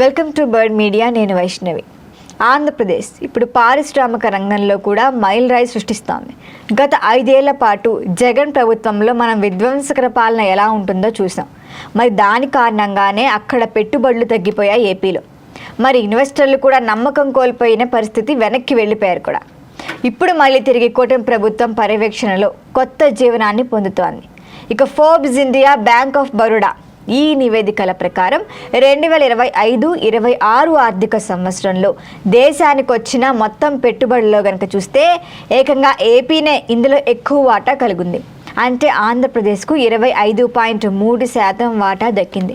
Welcome to bird media నేను వైష్ణవి. ఆంధ్రప్రదేశ్ ఇప్పుడు పారిశ్రామిక రంగంలో కూడా మైల్ రాయి సృష్టిస్తోంది. గత ఐదేళ్ళ పాటు జగన్ ప్రభుత్వంలో మనం విధ్వంసకర పాలన ఎలా ఉంటుందో చూసాం మరి దాని కారణంగానే అక్కడ పెట్టుబడులు తగ్గిపోయాయి ఏపీలో. మరి ఇన్వెస్టర్లు కూడా నమ్మకం కోల్పోయిన పరిస్థితి వెనక్కి వెళ్ళిపోయారు కూడా. ఇప్పుడు మళ్ళీ తిరిగి కూటమి ప్రభుత్వం పర్యవేక్షణలో కొత్త జీవనాన్ని పొందుతోంది. ఇక Forbes India Bank of Baroda ఈ నివేదికల ప్రకారం రెండు వేల ఇరవై ఐదు ఇరవై ఆరు ఆర్థిక సంవత్సరంలో దేశానికి వచ్చిన మొత్తం పెట్టుబడుల్లో కనుక చూస్తే ఏకంగా ఏపీనే ఇందులో ఎక్కువ వాటా కలిగింది. అంటే ఆంధ్రప్రదేశ్కు ఇరవై ఐదు పాయింట్ మూడు శాతం వాటా దక్కింది.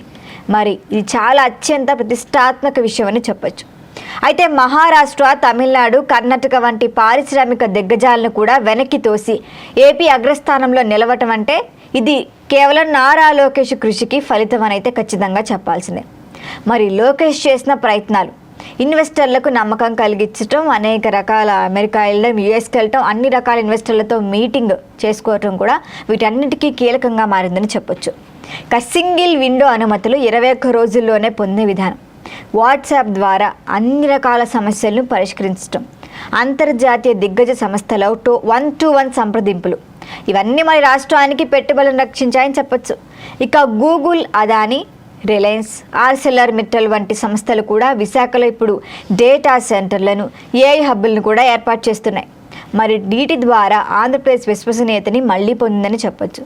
మరి ఇది చాలా అత్యంత ప్రతిష్టాత్మక విషయం అని చెప్పొచ్చు. అయితే మహారాష్ట్ర తమిళనాడు కర్ణాటక వంటి పారిశ్రామిక దిగ్గజాలను కూడా వెనక్కి తోసి ఏపీ అగ్రస్థానంలో నిలవటం అంటే ఇది కేవలం నారా లోకేష్ కృషికి ఫలితం అనైతే అయితే ఖచ్చితంగా చెప్పాల్సిందే. మరి లోకేష్ చేసిన ప్రయత్నాలు ఇన్వెస్టర్లకు నమ్మకం కలిగించడం అనేక రకాల అమెరికా వెళ్ళడం యుఎస్కి వెళ్ళటం అన్ని రకాల ఇన్వెస్టర్లతో మీటింగ్ చేసుకోవటం కూడా వీటన్నిటికీ కీలకంగా మారిందని చెప్పొచ్చు. ఇక సింగిల్ విండో అనుమతులు ఇరవై ఒక్క రోజుల్లోనే పొందే విధానం. వాట్సాప్ ద్వారా అన్ని రకాల సమస్యలను పరిష్కరించడం అంతర్జాతీయ దిగ్గజ సంస్థల టూ వన్ టు వన్ సంప్రదింపులు. ఇవన్నీ మన రాష్ట్రానికి పెట్టుబడులను రక్షించాయని చెప్పొచ్చు. ఇక గూగుల్ అదాని రిలయన్స్ ఆర్సెలర్ మిట్టల్ వంటి సంస్థలు కూడా విశాఖలో ఇప్పుడు డేటా సెంటర్లను ఏఐ హబ్బులను కూడా ఏర్పాటు చేస్తున్నాయి. మరి వీటి ద్వారా ఆంధ్రప్రదేశ్ విశ్వసనీయతని మళ్ళీ పొందిందని చెప్పొచ్చు.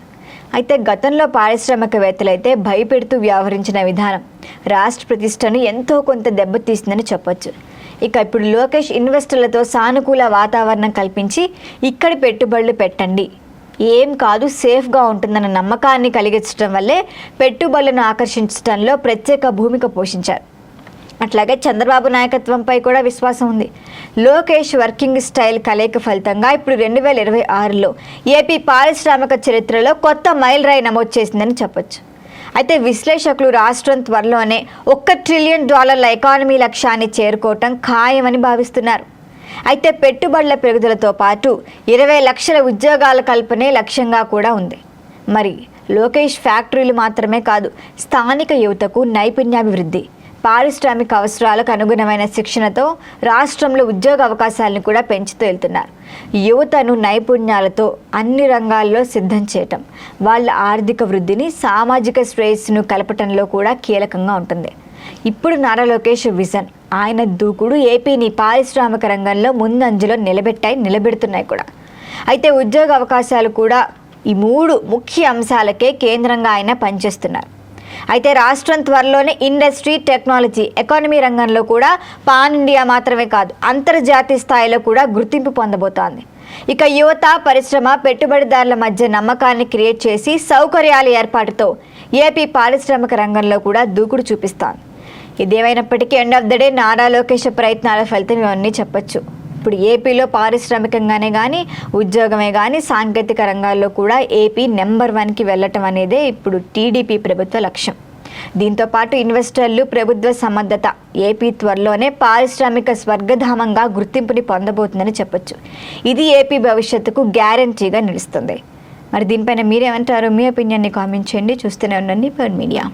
అయితే గతంలో పారిశ్రామికవేత్తలు అయితే భయపెడుతూ వ్యవహరించిన విధానం రాష్ట్ర ప్రతిష్టను ఎంతో కొంత దెబ్బతీసిందని చెప్పొచ్చు. ఇక ఇప్పుడు లోకేష్ ఇన్వెస్టర్లతో సానుకూల వాతావరణం కల్పించి ఇక్కడి పెట్టుబడులు పెట్టండి. ఏం కాదు సేఫ్గా ఉంటుందన్న నమ్మకాన్ని కలిగించడం వల్లే పెట్టుబడులను ఆకర్షించడంలో ప్రత్యేక భూమిక పోషించారు. అట్లాగే చంద్రబాబు నాయకత్వంపై కూడా విశ్వాసం ఉంది. లోకేష్ వర్కింగ్ స్టైల్ కలయిక ఫలితంగా ఇప్పుడు రెండు వేల ఇరవై ఆరులో ఏపీ పారిశ్రామిక చరిత్రలో కొత్త మైల్ రాయి నమోదు చేసిందని చెప్పొచ్చు. అయితే విశ్లేషకులు రాష్ట్రం త్వరలోనే ఒక్క ట్రిలియన్ డాలర్ల ఎకానమీ లక్ష్యాన్ని చేరుకోవటం ఖాయమని భావిస్తున్నారు. అయితే పెట్టుబడుల పెరుగుదలతో పాటు ఇరవై లక్షల ఉద్యోగాల కల్పనే లక్ష్యంగా కూడా ఉంది. మరి లోకేష్ ఫ్యాక్టరీలు మాత్రమే కాదు స్థానిక యువతకు నైపుణ్యాభివృద్ధి పారిశ్రామిక అవసరాలకు అనుగుణమైన శిక్షణతో రాష్ట్రంలో ఉద్యోగ అవకాశాలను కూడా పెంచుతూ వెళ్తున్నారు. యువతను నైపుణ్యాలతో అన్ని రంగాల్లో సిద్ధం చేయటం వాళ్ళ ఆర్థిక వృద్ధిని సామాజిక శ్రేయస్సును కలపటంలో కూడా కీలకంగా ఉంటుంది. ఇప్పుడు నారా లోకేష్ విజన్ ఆయన దూకుడు ఏపీని పారిశ్రామిక రంగంలో ముందంజలో నిలబెట్టాయి నిలబెడుతున్నాయి కూడా. అయితే ఉద్యోగ అవకాశాలు కూడా ఈ మూడు ముఖ్య అంశాలకే కేంద్రంగా ఆయన పనిచేస్తున్నారు. అయితే రాష్ట్రం త్వరలోనే ఇండస్ట్రీ టెక్నాలజీ ఎకానమీ రంగంలో కూడా పాన్ ఇండియా మాత్రమే కాదు అంతర్జాతీయ స్థాయిలో కూడా గుర్తింపు పొందబోతోంది. ఇక యువత పరిశ్రమ పెట్టుబడిదారుల మధ్య నమ్మకాన్ని క్రియేట్ చేసి సౌకర్యాల ఏర్పాటుతో ఏపీ పారిశ్రామిక రంగంలో కూడా దూకుడు చూపిస్తాను ఇదేమైనప్పటికీ end of the day Nara Lokesh ప్రయత్నాల ఫలితం ఇవన్నీ చెప్పొచ్చు. ఇప్పుడు ఏపీలో పారిశ్రామికంగానే కానీ ఉద్యోగమే కానీ సాంకేతిక రంగాల్లో కూడా ఏపీ నెంబర్ వన్కి వెళ్ళటం అనేదే ఇప్పుడు టీడీపీ ప్రభుత్వ లక్ష్యం. దీంతో పాటు ఇన్వెస్టర్లు ప్రభుత్వ సమర్థత ఏపీ త్వరలోనే పారిశ్రామిక స్వర్గధామంగా గుర్తింపుని పొందబోతుందని చెప్పొచ్చు. ఇది ఏపీ భవిష్యత్తుకు గ్యారంటీగా నిలుస్తుంది. మరి దీనిపైన మీరేమంటారు మీ ఒపీనియన్ని కామెంట్ చేయండి. చూస్తూనే ఉండండి పర్ మీడియా